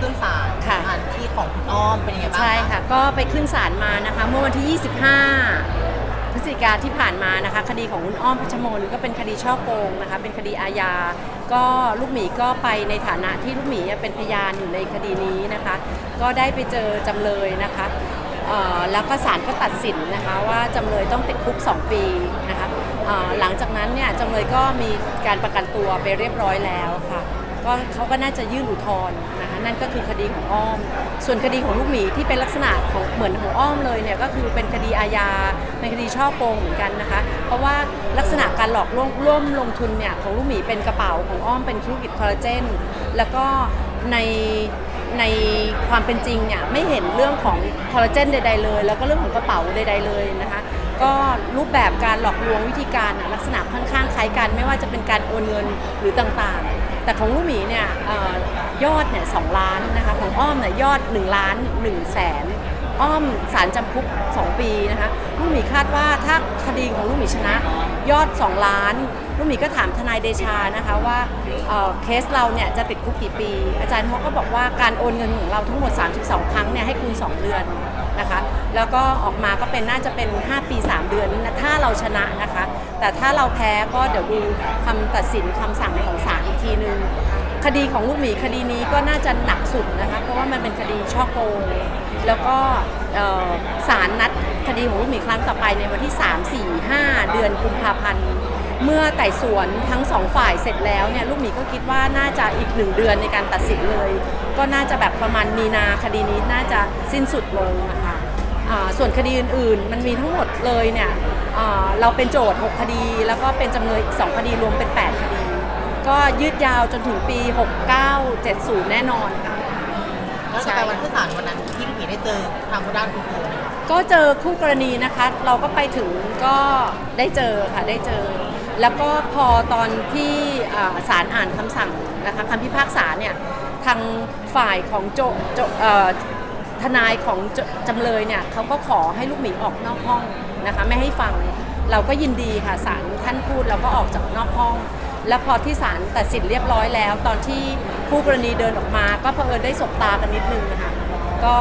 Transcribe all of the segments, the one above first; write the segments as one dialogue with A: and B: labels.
A: ขึ้นศาล
B: ค่ะ
A: อันที่ของคุณอ้อมเป็นยังไงบ้าง
B: ใช่ค่ะ ก็ไปขึ้นศาลมานะคะ เมื่อวันที่ 25 พฤศจิกาที่ผ่านมานะคะ คดีของคุณอ้อมพัชมนก็เป็นคดีช่อโกงนะคะ เป็นคดีอาญา ก็ลูกหมีก็ไปในฐานะที่ลูกหมีเป็นพยานอยู่ในคดีนี้นะคะ ก็ได้ไปเจอจำเลยนะคะเอ่อแล้วก็ศาลก็ตัดสินนะคะว่าจำเลยต้องติดคุก 2 ปีนะคะเอ่อหลังจากนั้นเนี่ยจำเลยก็มีการประกันตัวไปเรียบร้อยแล้วค่ะ ก็เขาก็น่าจะยื่นอุทธรณ์นะคะนั่นก็คือคดีของอ้อม ส่วนคดีของลูกหมีที่เป็นลักษณะของเหมือนของอ้อมเลยเนี่ยก็คือเป็นคดีอาญาเป็นคดีช่อโกงเหมือนกันนะคะ เพราะว่าลักษณะการหลอกลวงร่วมลงทุนเนี่ยของลูกหมีเป็นกระเป๋าของอ้อมเป็นธุรกิจคอลลาเจนแล้วก็ในในความเป็นจริงเนี่ยไม่เห็นเรื่องของคอลลาเจนใดๆเลย แล้วก็เรื่องของกระเป๋าใดๆเลยนะคะ ก็รูปแบบการหลอกลวงวิธีการลักษณะค่อนข้างคล้ายกัน ไม่ว่าจะเป็นการโอนเงินหรือต่างๆ แต่ของลูกหมีเนี่ยอยอดเนี่ยสล้านนะคะของอ้อมเนี่ยยอด1ล้าน1แสนอ้อมสารจำคุก 2 ปีนะคะลูกหมีคาดว่าถ้าคดีของลูกหมีชนะ ยอด 2 ล้าน ลูกหมีก็ถามทนายเดชานะคะว่าเอ่อเคสเราเนี่ยจะติดคุกกี่ปี อาจารย์เขาก็บอกว่าการโอนเงินของเราทั้งหมด 32 ครั้งเนี่ยให้คูณ2 เดือนนะคะ แล้วก็ออกมาก็เป็นน่าจะเป็น 5 ปี 3 เดือนนะถ้าเราชนะนะคะ แต่ถ้าเราแพ้ก็เดี๋ยวดูคำตัดสินคำสั่งของศาลอีกทีนึง คดีของลูกหมีคดีนี้ก็น่าจะหนักสุดนะคะเพราะว่ามันเป็นคดีช่อโกง แล้วก็เอ่อศาลนัดคดีของลูกหมีครั้งต่อไปในวันที่ 3 4 5 เดือนกุมภาพันธ์ เมื่อไต่สวนทั้งสองฝ่ายเสร็จแล้วเนี่ยลูกหมีก็คิดว่าน่าจะอีกหนึ่งเดือนในการตัดสินเลย ก็น่าจะแบบประมาณมีนาคดีนี้น่าจะสิ้นสุดลงนะคะอ่าส่วนคดีอื่นๆ มันมีทั้งหมดเลยเนี่ยอ่าเราเป็นโจทย์ 6 คดี แล้วก็เป็นจำเลยอีก 2 คดีรวมเป็น 8 คดี ก็ยืดยาวจนถึงปี 6970 แน่นอนค่ะ
A: แล้วจะไปวันขึ้นศาลวันนั้นที่ลูกหมีได้เจอทางด้านคุณครูไหมคะ
B: ก็เจอคู่กรณีนะคะ เราก็ไปถึงก็ได้เจอค่ะได้เจอ แล้วก็พอตอนที่อ่าศาลอ่านคำสั่งนะคะคำพิพากษาเนี่ยทางฝ่ายของโจโจเอ่อทนายของโจจำเลยเนี่ยเขาก็ขอให้ลูกหมีออกนอกห้องนะคะไม่ให้ฟังเราก็ยินดีค่ะศาลท่านพูดเราก็ออกจากนอกห้อง แล้วพอที่ศาลตัดสินเรียบร้อยแล้ว ตอนที่คู่กรณีเดินออกมา ก็เผอิญได้สบตากันนิดนึงนะคะก็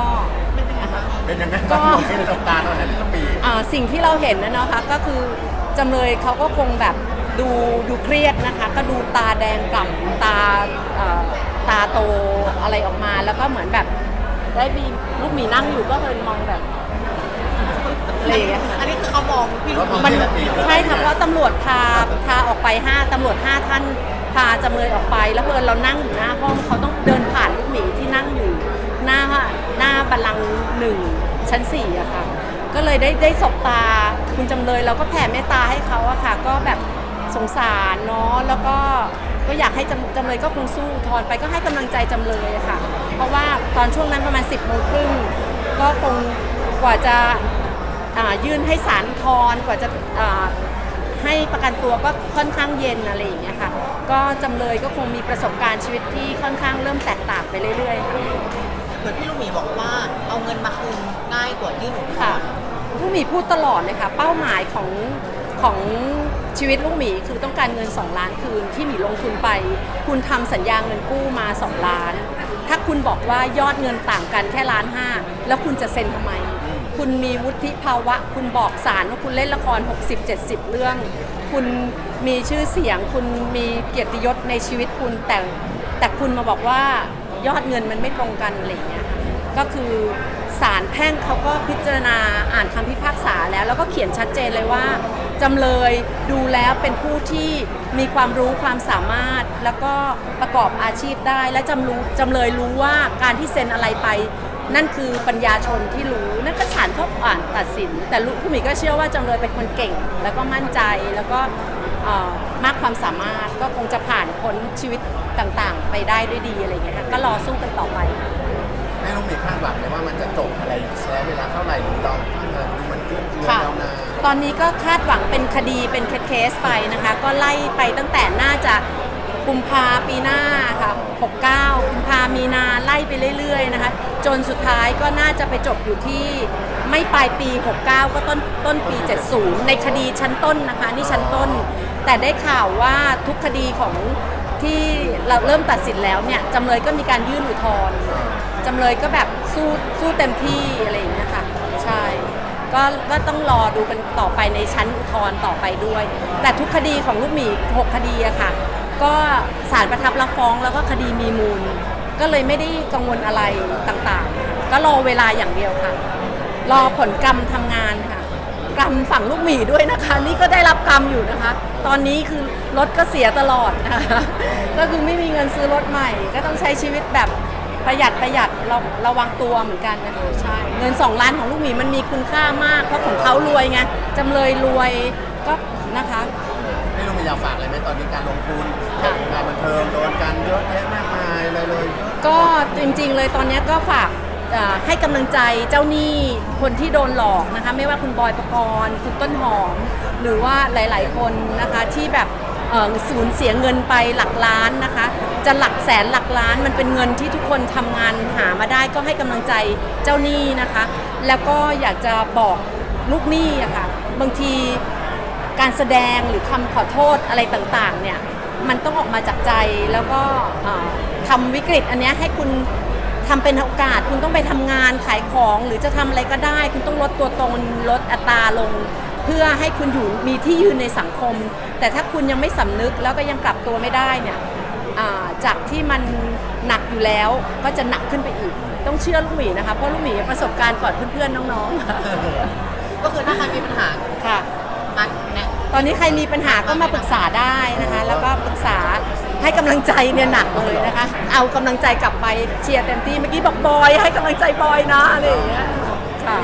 C: เป็นยังไง
B: ก็
C: บ้างที่ประสบการณ์ตอนนั้นปี
B: อ่าสิ่งที่เราเห็นนะนะคะก็คือ จำเลยเขาก็คงแบบดูดูเครียดนะคะ ก็ดูตาแดงกล่ำตาเอ่อตาโตอะไรออกมา แล้วก็เหมือนแบบได้มีลูกหมีนั่งอยู่ก็เลยมองแบบอะไรอย่างเงี้ยค่ะ
A: อันนี้คือเขามองพี่ลูกหมี
B: มัน
C: ปกติ
B: ใช่ค่ะเพราะตำรวจพาพาออกไปห้าตำรวจห้าท่านพาจำเลยออกไป แล้วเพื่อนเรานั่งอยู่หน้าห้องเขาต้องเดินผ่านลูกหมีที่นั่งอยู่ หน้าหน้าบัลลังก์หนึ่งชั้นสี่อะค่ะ ก็เลยได้ได้สบตาคุณจำเลยเราก็แผ่เมตตาให้เขาอะค่ะ ก็แบบสงสารเนาะแล้วก็ก็อยากให้จำจำเลยก็คงสู้ทอนไปก็ให้กำลังใจจำเลยอะค่ะ เพราะว่าตอนช่วงนั้นประมาณ 10บโมงครึ่งก็คงกว่าจะอ่ายื่นให้ศาลอุทธรณ์กว่าจะอ่าให้ประกันตัวก็ค่อนข้างเย็นอะไรอย่างเงี้ยค่ะ ก็จำเลยก็คงมีประสบการณ์ชีวิตที่ค่อนข้างเริ่มแตกต่างไปเรื่อยๆค่ะ
A: เหมือนพี่ลูกหมีบอกว่าเอาเงินมาคืนง่ายกว่ายื่นอุทธ
B: ค่ะ
A: รณ์
B: ลูกหมีพูดตลอดเลยค่ะ เป้าหมายของของชีวิตลูกหมีคือต้องการเงิน 2 ล้านคืนที่หมีลงทุนไป คุณทำสัญญาเงินกู้มา 2 ล้าน ถ้าคุณบอกว่ายอดเงินต่างกันแค่ล้านห้าแล้วคุณจะเซ็นทำไม คุณมีวุฒิภาวะ คุณบอกศาลว่าคุณเล่นละคร 60-70 เรื่อง คุณมีชื่อเสียง คุณมีเกียรติยศในชีวิตคุณแต่ แต่คุณมาบอกว่า ยอดเงินมันไม่ตรงกันอะไรอย่างเงี้ยค่ะก็คือศาลแพ่งเขาก็พิจารณาอ่านคำพิพากษาแล้ว แล้วก็เขียนชัดเจนเลยว่าจำเลยดูแล้วเป็นผู้ที่มีความรู้ความสามารถ แล้วก็ประกอบอาชีพได้ และจำรู้จำเลยรู้ว่าการที่เซ็นอะไรไป นั่นคือปัญญาชนที่รู้นั่นก็ศาลเขาอ่านตัดสิน แต่ลูกผู้หมีก็เชื่อว่าจำเลยเป็นคนเก่ง แล้วก็มั่นใจแล้วก็ มากความสามารถก็คงจะผ่านพ้นชีวิตต่างๆ ไปได้ด้วยดีอะไรอย่างเงี้ยค่ะก็รอสู้กันต่อไป
C: ให้น้องหมีคาดหวังเลยว่ามันจะจบอะไรใช้เวลาเท่าไหร่หรือเราเออมันยืดเยื้อ
B: ค่ะ
C: ยาวนาน
B: ตอนนี้ก็คาดหวังเป็นคดีเป็นเคสๆไปนะคะ ก็ไล่ไปตั้งแต่น่าจะ กุมภาปีหน้าค่ะ 69 กุมภามีนาไล่ไปเรื่อยๆนะคะ จนสุดท้ายก็น่าจะไปจบอยู่ที่ไม่ปลายปี 69 ก็ต้นต้นปี 70 ในคดีชั้นต้นนะคะ นี่ชั้นต้น แต่ได้ข่าวว่าทุกคดีของที่เราเริ่มตัดสินแล้วเนี่ยจำเลยก็มีการยื่นอุทธรณ์จำเลยก็แบบสู้สู้เต็มที่อะไรอย่างเงี้ยค่ะใช่ก็ก็ต้องรอดูกันต่อไปในชั้นอุทธรณ์ต่อไปด้วย แต่ทุกคดีของลูกหมีหกคดีอะค่ะ ก็ศาลประทับรับฟ้องแล้วก็คดีมีมูล ก็เลยไม่ได้กังวลอะไรต่างๆ ก็รอเวลาอย่างเดียวค่ะ รอผลกรรมทำงานค่ะ กรรมฝั่งลูกหมีด้วยนะคะ นี่ก็ได้รับกรรมอยู่นะคะ ตอนนี้คือรถก็เสียตลอดนะคะ ก็คือไม่มีเงินซื้อรถใหม่ ก็ต้องใช้ชีวิตแบบประหยัดประหยัดเราระวังตัวเหมือนกันนะคะใช่เงิน 2 ล้านของลูกหมีมันมีคุณค่ามาก เพราะของเขารวยไงจำเลยรวยก็นะคะ
C: อยากฝากอะไรไหมตอนนี้การลงทุน
B: ค่ะ
C: การบันเทิงโดนกันเยอะแยะมากมายเลยเลย
B: ก็จริงๆเลยตอนนี้ก็ฝากเอ่อให้กำลังใจเจ้าหนี้คนที่โดนหลอกนะคะ ไม่ว่าคุณบอยประกรณ์คุณต้นหอม หรือว่าหลายๆคนนะคะที่แบบเอ่อสูญเสียเงินไปหลักล้านนะคะ จะหลักแสนหลักล้านมันเป็นเงินที่ทุกคนทำงานหามาได้ก็ให้กำลังใจเจ้าหนี้นะคะ แล้วก็อยากจะบอกลูกหนี้อะค่ะบางที การแสดงหรือคำขอโทษอะไรต่างๆเนี่ยมันต้องออกมาจากใจแล้วก็เอ่อทำวิกฤตอันเนี้ยให้คุณทำเป็นโอกาส คุณต้องไปทำงานขายของหรือจะทำอะไรก็ได้ คุณต้องลดตัวตนลดอัตราลง เพื่อให้คุณอยู่มีที่ยืนในสังคม แต่ถ้าคุณยังไม่สำนึกแล้วก็ยังกลับตัวไม่ได้เนี่ยอ่าจากที่มันหนักอยู่แล้วก็จะหนักขึ้นไปอีก ต้องเชื่อลูกหมีนะคะเพราะลูกหมีประสบการณ์ก่อนเพื่อนๆน้องๆค่ะ
A: ก็คือถ้าใครมีปัญหา
B: ค่ะ
A: นัดแนะ
B: ตอนนี้ใครมีปัญหาก็มาปรึกษาได้นะคะ แล้วก็ปรึกษาให้กำลังใจเนี่ยหนักเลยนะคะ เอากำลังใจกลับไปเชียร์เต็มที่เมื่อกี้บอกบอยให้กำลังใจบอยนะอะไรอย่างเงี้ยค่ะ